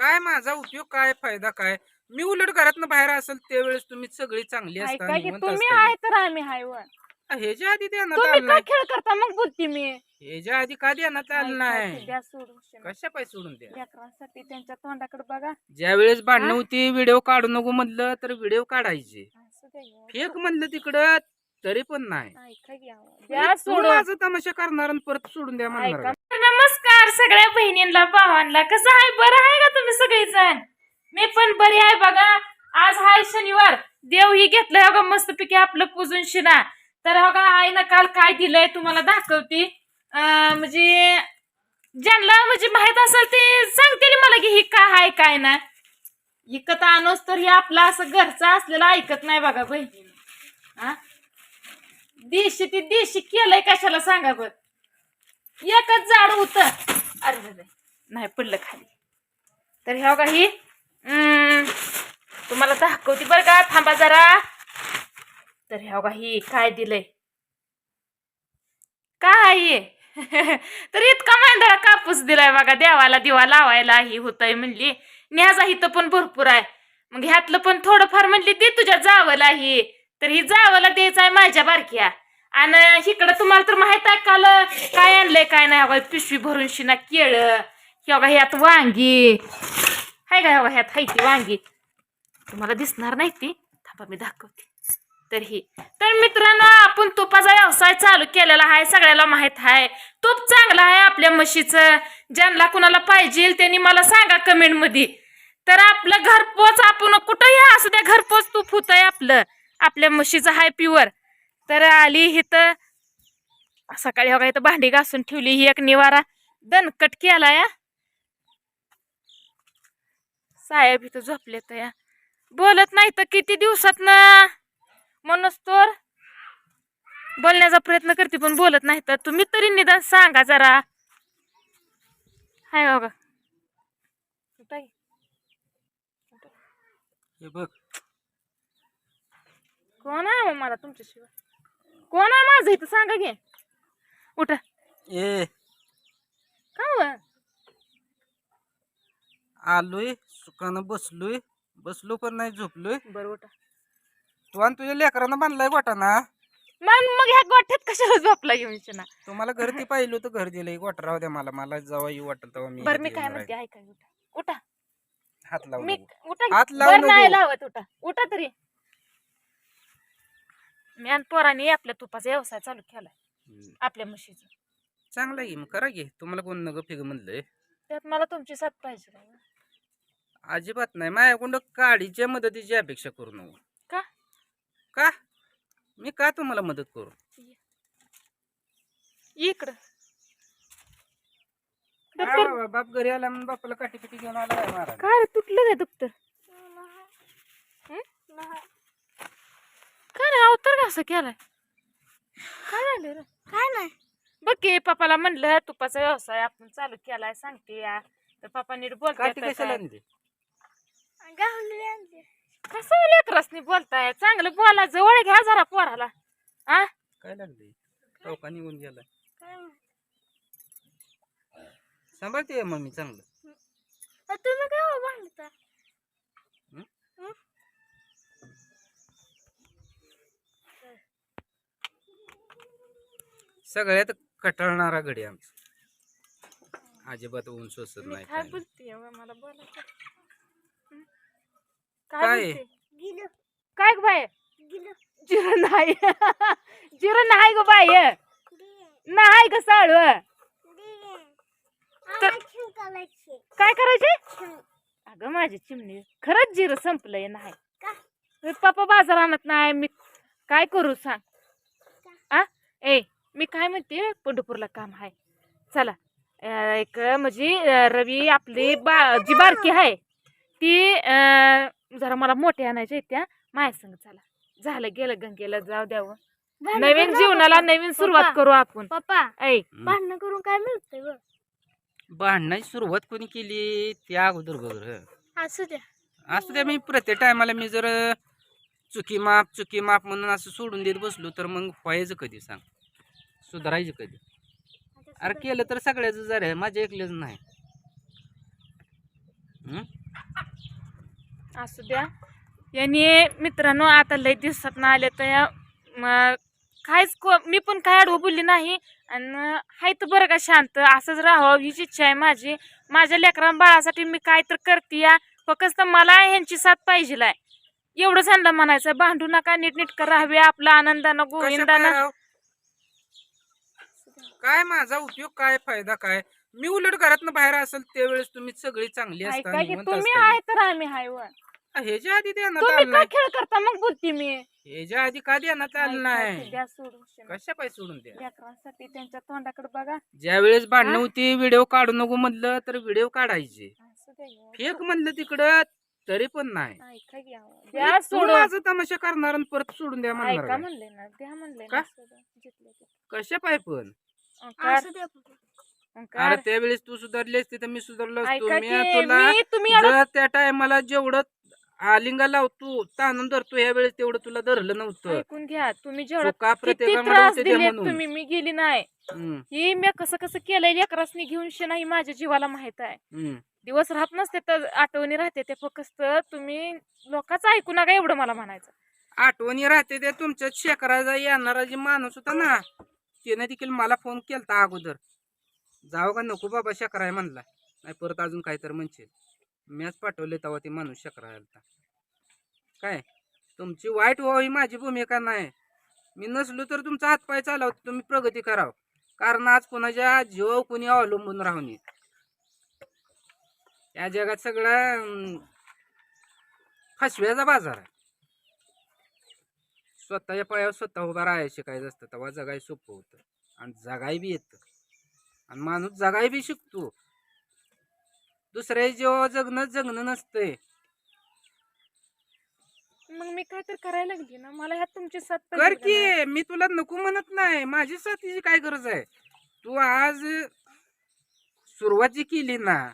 काय माझा उपयोग काय फायदा काय मी उलट घरातनं बाहेर असेल त्यावेळेस तुम्ही सगळी चांगली असता ऐका की निवांत तुम्ही असता. आहे तर आम्ही आहे वर. ह्याच्या आधी देण्यात तुम्ही आलं काय नाही खेळ करता मग बोलते मी ह्याच्या आधी का देण्यात आलं ऐका की नाही द्या सोडून. कशा पाय सोडून द्या लेकरांसाठी त्यांच्या तोंडाकडे बघा ज्या वेळेस भांडणं हा? होती व्हिडिओ काढू नको म्हणलं तर व्हिडिओ काढायचे असू द्या गं. फेक म्हणलं तिकडं तरी पण नाही ऐका की आवाज. तू द्या सोडून माझं तमाशा करणार आणि परत सोडून द्या म्हणणार ऐका. सगळ्या बहिणींना भावांना कसं आहे बरं आहे का तुम्ही सगळेजण? मी पण बरी आहे बघा. आज हाय शनिवार. देव ही घेतलंय हो का मस्तपैकी आपलं पूजून शिना. तर हो का आईनं काल काय दिलंय तुम्हाला दाखवते. म्हणजे ज्यांना म्हणजे माहीत असेल ते सांगतील मला की ही काय आहे काय ना इकत आणोस तर हे आपलं असं घरचं असलेलं ऐकत नाही बघा बहिणी. हा देशी ती देशी केलंय कशाला सांगा बघ एकच झाड होतं. अरे बाबा, नाही पडलं खाली. तर ह्या का ही हम्म, तुम्हाला दाखवते बरं का. थांबा जरा. तर ह्या का ही काय दिलंय? काय तर इतका मांदळा कापूस दिलाय बघा देवाला दिवा लावायला ही होतय म्हणली. न्याजा इथं पण भरपूर आहे. मग ह्यातलं पण थोडंफार म्हणली ती तुझ्या जावला ही. तर ही जावला द्यायचं आहे माझ्या बारक्या. आणि इकडं तुम्हाला तर माहीत आहे काल काय आणलंय काय नाही बघा पिशवी भरून शिना केळ किंवा ह्यात वांगी. हाय का ह्या ह्यात हाय ती वांगी. तुम्हाला दिसणार नाही ती. थांबा मी दाखवते. तर ही. तर मित्रांनो आपण तुपाचा व्यवसाय चालू केलेला आहे सगळ्याला माहीत आहे. तूप चांगला आहे आपल्या म्हशीचं. ज्यांना कुणाला पाहिजे त्यांनी मला सांगा कमेंटमध्ये तर आपलं घरपोच आपण कुठंही असू द्या घरपोच तूप होत आहे आपलं. आपल्या म्हशीचं हाय प्युअर. तर आली इथं सकाळी हो का इथं भांडी घासून ठेवली ही एक निवारा. दणकट केला या. साहेब इथं झोपले तर या. बोलत नाही तर किती दिवसात ना? म्हणूनच तर. बोलण्याचा प्रयत्न करते पण बोलत नाही तर. तुम्ही तरी निदान सांगा जरा. हाय हो आहे? हे बघ. कोण आहे मग मला तुमच्याशिवाय? कोण आहे माझं इथं? सांगा घे उठा. ए. का? आलोय सुखानं बसलोय बसलो पण नाही झोपलोय. बरं उठा. तू आणि तुझ्या लेकरांना बांधलाय गोटा ना मग मग ह्या गोठ्यात कशाला झोपला येऊन ना तुम्हाला घर ती पाहिलं होतं घर दिलंय गोटा राहू द्या मला मला जेव्हा येऊ वाटत तेव्हा मी बरं मी इथे काय म्हणते. ऐका उठा. उठा. हात लावून मी. उठा हात लावू बरं नाही. लावत उठा. उठा तरी. मी आणि पोराने आपल्या तुपाचा व्यवसाय चालू केलाय. हम्म. आपल्या म्हशीचा. चांगलं आहे की मग करा घे तुम्हाला कोण नग फिग म्हणलंय. त्यात मला तुमची साथ पाहिजे का? अजिबात नाही. माझ्याकडून काडीच्या मदतीची अपेक्षा करू नको. का? का? मी का तुम्हाला मदत करू? ये इकडं दप्तर बाप घरी आला म्हणून बापाला काठी पिटी घेऊन आला काय महाराज काय रे, तुटलं काय दप्तर हं? काय रे अवतार कसं केलाय. काय झालं रे? काय नाही. बघ की पप्पाला म्हणलं तुपाचा व्यवसाय आपण चालू केलाय सांगते या. तर पप्पा नीट काठी आणली? कसं लेकरसनी बोलताय? चांगलं बोला जवळ घ्या जरा पोराला. आ? काय लागले? टोका निघून गेला सांभाळते मम्मी चांगलं? तुम्ही काय बांधता सगळ्यात कटाळणारा घडी आमचा. अजिबात ऊन सोसत नाही काय काय नाही. बोलते मला बोलायचं? हं? काय? काय? बोलते? काय ग बाय जिरं नाही. जिरं नाही ग बाय नाही ग साळू. काय करायचे? अगं माझी चिमणी खरंच जिरं संपलंय नाही. पप्पा बाजार आणत नाही मी काय करू सांग? आ? ए मी काय म्हणते पंढरपूरला काम आहे. चला एक म्हणजे रवी आपली बा जी बारकी आहे ती जरा मला मोठे आणायच्या आहेत त्या माझ्या संग चला. झालं गेलं गंगेला जाऊ द्यावं. नवीन जीवनाला नवीन सुरुवात करू आपण. पप्पा ऐ. भांडणं करून काय मिळतंय ग भांडणाची सुरुवात कोणी केली? त्या अगोदर बघ. असू द्या. असू द्या मी प्रत्येक टायमाला मी जर चुकी माप चुकी माप म्हणून असं सोडून देत बसलो तर मग व्हायचं कधी सांग? सुधारायचं कधी? अरे केलं तर सगळ्याच जर आहे माझ्या एकलेच नाही. हं? असू द्या. यांनी मित्रांनो आता लय दिवसात ना आले तर या म- काहीच को मी पण काय अडवं बोलली नाही. आणि हाय तर बरं का शांत. असंच राहावं हीच इच्छा आहे माझी. माझ्या लेकरां बाळासाठी मी काय तर करते या. फक्त मला ह्यांची साथ पाहिजे एवढंच ह्यांना म्हणायचं. भांडू नका नीटनीटकं राहावे. आपला आनंदानं गोविंदानं? काय माझा उपयोग काय फायदा काय मी उलट घरातनं बाहेर असेल त्यावेळेस तुम्ही सगळी चांगली असता ऐका की निवांत तुम्ही असता. आहे तर आम्ही हाय व ह्याच्या आधी तुम्ही आलं नाही खेळ करता मग बोलते मी ह्याच्या आधी का देण्यात आलं नाही द्या सोडून. कशा पाय सोडून द्या लेकरांसाठी त्यांच्या तोंडाकडे बघा ज्या वेळेस भांडणं हा? होती व्हिडिओ काढू नको म्हणलं तर व्हिडिओ काढायचे असू. फेक म्हणलं तिकडं तरी पण नाही ऐका की अहो. तू द्या सोडून माझा तमाशा करणार आणि परत सोडून द्या म्हणणार ऐका काय? म्हणले ना द्या म्हणले का? ना सोडून. जितले ते. कशा पाय पण ओंकार, असू द्या पप्पा. ओंकार. अरे त्यावेळेस तू सुधारली असती तर मी सुधारलो असतो. ऐका मी की तुला मी तुम्ही जर त्या टायमाला जेवढं आलिंगा लावतो ताणून धरतो ह्या वेळेस तेवढं तुला धरलं नव्हतं. ऐकून घ्या तुम्ही जेवढा चुका किती प्रत्येकामध्ये त्रास होते त्या दिले म्हणून. तुम्ही मी गेली नाही. हम्म, ही मी कसं कसं केलंय लेकरासनी घेऊन शे नाही माझ्या जीवाला माहीत आहे. हम्म. दिवस राहत नसते तर आठवणी राहते ते फक्त तुम्ही लोकांचं ऐकू नका एवढं मला म्हणायचं. आठवणी राहते ते तुमच्या शेकराचा येणारा जे माणूस होता ना त्याने देखील मला फोन केलता अगोदर. जावं का नको बाबा शकराय म्हणला. नाही परत अजून काय तर म्हणशील. मीच पाठवले तेव्हा ते माणूस शकरायला काय? तुमची वाईट व्हावं ही माझी भूमिका नाही. मी नसलो तर तुमचा हातपाय चालाव तुम्ही प्रगती करावं. कारण आज कोणाच्या जीव कोणी अवलंबून राहू नये. या जगात सगळा फसव्याचा बाजार आहे. स्वतःच्या पायावर स्वतः उभा राहायला शिकायचं असतं तेव्हा जगाय सोपं होतं. आणि जगाय बी येतं. आणि माणूस जगाय बी शिकतो. दुसऱ्या जेव्हा जगणं जगणं नसतंय. मग मी काय तर करायला लागली ना? मला ह्यात तुमची साथ कर का मी तुला नको म्हणत नाही. माझी साथीची काय गरज आहे? तू आज सुरुवात जी केली ना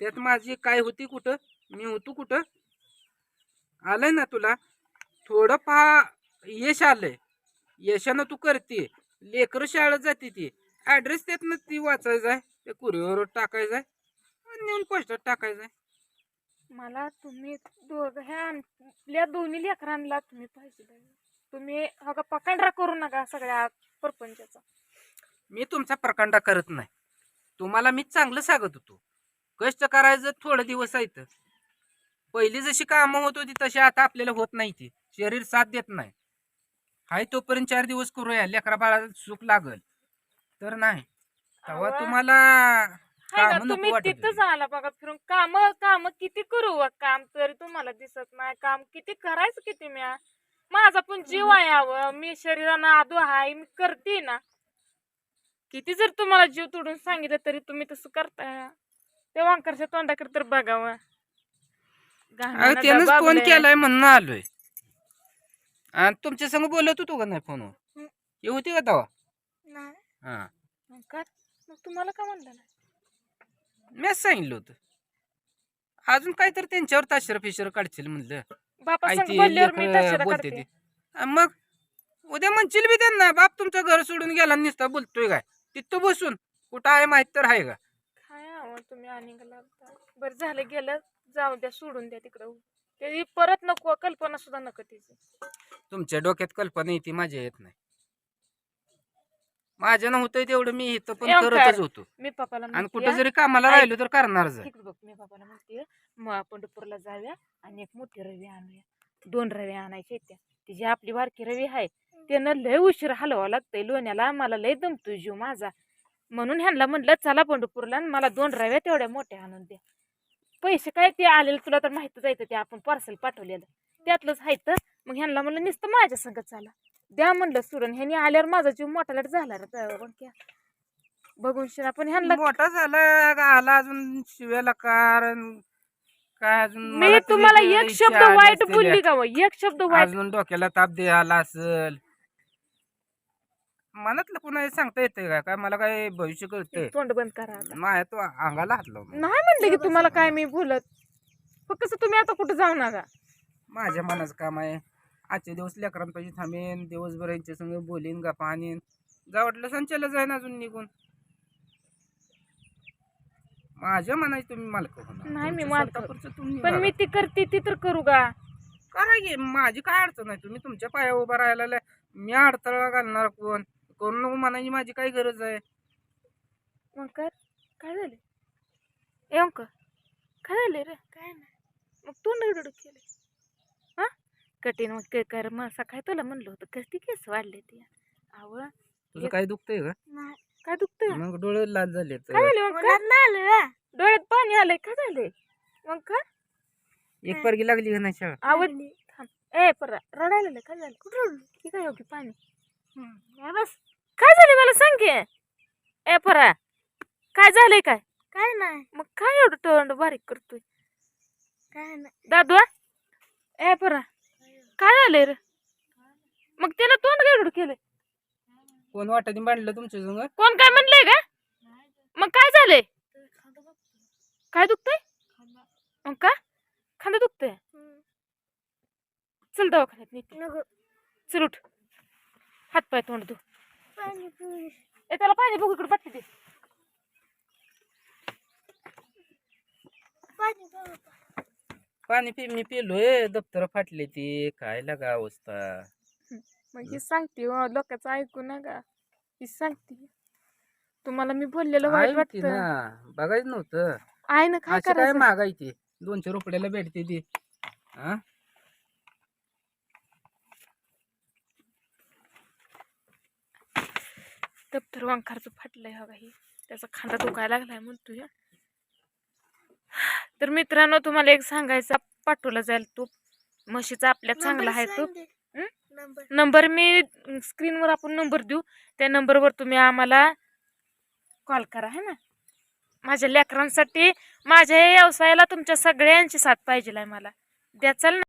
त्यात माझी काय होती कुठं? मी होतो कुठं? आलंय ना तुला? थोडं पा यश आलंय. यशानं तू करते. लेकरं शाळेत जाते ती. ऍड्रेस त्यातनं ती वाचायचा आहे ते कुरिअर टाकायचं आहे आणि नेऊन पोस्टात टाकायचं आहे मला तुम्ही दोघ ह्या आपल्या दोन्ही लेकरांना तुम्ही पाहिजे तुम्ही हा का पकांडरा करू नका सगळ्या परपंचाचा. मी तुमचा प्रकांडा करत नाही. तुम्हाला मी चांगलं सांगत होतो. कष्ट करायचं थोडं दिवस आहेत. पहिली जशी कामं होत होती तशी आता आपल्याला होत नाही ती. शरीर साथ देत नाही. हाय तोपर्यंत चार दिवस करूया लेकरा बाळाला सुख लागल. तर नाही. तेव्हा अहो, तुम्हाला हाय ना, कामं नको तुम्ही वाटत होती. आला बघा फिरून. काम काम किती करू व? काम तरी तुम्हाला दिसत नाही. काम किती करायचं किती म्या? माझा पण जीव आहे अव. मी शरीरानं आदू आहे मी करते ना. किती जर तुम्हाला जीव तोडून सांगितलं तरी तुम्ही तसं करताय. ते वांकरच्या तोंडाकडे तर बघावं. अहो, घाणेरडं त्यानंच फोन. केलाय म्हणून आलोय. आणि तुमच्या संग बोलत होतो का नाही फोनवर? हं. हे होती का नाही. हा. मग काय? मग तुम्हाला का म्हणलं नाही? मीच सांगितलं होतं. अजून काय तर त्यांच्यावर ताशर फिशर काढशील म्हणलं. बापा आई संग ती बोलल्यावर मी लेकरं तशाला बोलते काढते. ती. आणि मग उद्या म्हणशील बी त्यांना बाप तुमचं घर सोडून गेला आणि नुसता बोलतोय काय? तिथं बसून कुठं आहे माहीत तर आहे का? काय तुम्ही आणि बरं झालं गेलं. जाऊ द्या सोडून द्या तिकडं. ते परत नको कल्पना सुद्धा नको तिची तुमच्या डोक्यात कल्पना येते माझ्या येत नाही माझ्या नव्हतं तेवढं मी इथं पण एवढं करतच काय? होतो मी पप्पाला आणि म्हणते, कुठं जरी कामाला. राहिलो तर करणारच आहे. इकडं बघ मी पप्पाला म्हणते मग पंढरपूरला जाऊया आणि एक मोठी रवी आणूया दोन रवी आणायचे त्या तिची आपली बारकी रवी आहे त्यानं लय उशीर हलवावं लागतंय लोण्याला मला लय दमतोय जीव माझा म्हणून ह्यांना म्हणलं चला पंढरपूरला आणि मला दोन रव्या तेवढ्या मोठ्या आणून द्या पैसे काय ते आलेले तुला तर माहितच आहे ते आपण पार्सल पाठवलेलं. त्यातलंच आहे मग ह्यांना म्हणलं नुसतं माझ्या संगत चला. द्या म्हणलं सुरण. ह्यांनी आल्यावर माझा जीव मोठा झाला रे बंक्या. बघून शिरा. पण ह्यांना मोठा झाला. आला अजून शिव्याला कारण काय अजून मी मला तरी तुम्हाला एक शब्द वाईट. बोलली का मग एक शब्द वाईट अजून डोक्याला ताप द्यायला असल. मनातलं कुणा सांगता येतंय का? काय मला काय भविष्य कळतंय? तोंड बंद करा आता. माझ्या तो अंगाला हात लावून नाही म्हणलं की तुम्हाला काय मी बोलत? फक्त कसं तुम्ही आता कुठं जाऊ नका? माझ्या मनाचं काम आहे. आजचे दिवस लेकरांपाशी थांबेन दिवसभर यांच्या संग बोलीन गप्पा आणीन. जा वाटलं संचाला जाईन अजून निघून. माझ्या मनाची तुम्ही मालक होणार. नाही मी मालक. तुम्ही पण मी. ती करते ती तर करू का? करा की माझी काय अडचण नाही तुम्ही तुमच्या पाया उभा राहायला मी अडथळा घालणार कोण? कोण नको म्हणायची माझी काय गरज आहे. मग कर काय झाले? ए अंक काय झाले रे? काय नाही. मग तू नडड केले हा? कठीण मग काय कर मग सकाळी तुला म्हणलं होतं किती केस वाढले ते? आव तुझं काय दुखतंय का नाही. काय दुखतंय? मग डोळे लाल झाले काय मग काय? डोळ्यात पाणी आलंय. काय झाले? मग काय एक परगी लागली का नाही शाळा आवड थांब. ए पर रडायला लागलं. काय झालं? कुठं रडली की काय होती पाणी? बस. काय झाले? मला सांग की. ए परा काय झालंय काय? काय नाही. मग काय एवढं तोंड बारीक करतोय? काय नाही. दादू ए परा काय झालंय रे? मग त्यानं तोंड काय एवढं केलंय? कोण वाटाने बांधलं तुमच्या संग? कोण काय म्हणलंय का मग काय झालंय? काय दुखतंय? मग का? खांदा दुखतंय. चल दवाखान्यात नको. चल उठ. हात पाय तोंड पिऊ ए त्याला पाणी बघू इकडे दे पाणी पी. मी पिलोय दप्तर फाटले ती. काय लागा अवस्था. मग ही सांगते हो, लोकांचं ऐकू नका. ही सांगते. तुम्हाला मी बोललेलं वाईट ती वाटतं. ना बघायचं नव्हतं. आहे ना काय अशी काय करायचं? मागायची दोनशे रुपयाला भेटते ती. हा दप्तर वांखारचं फाटलंय हा काही त्याचा खांदा दुखायला लागलाय म्हणतोय तर मित्रांनो तुम्हाला एक सांगायचं पाठवला जाईल तो. म्हशीचा आपल्या चांगला आहे तो? नंबर नंबर मी स्क्रीनवर आपण नंबर देऊ. त्या नंबरवर तुम्ही आम्हाला कॉल करा है ना? माझ्या लेकरांसाठी माझ्या या व्यवसायाला तुमच्या सगळ्यांची साथ पाहिजे आहे मला. द्या चल ना.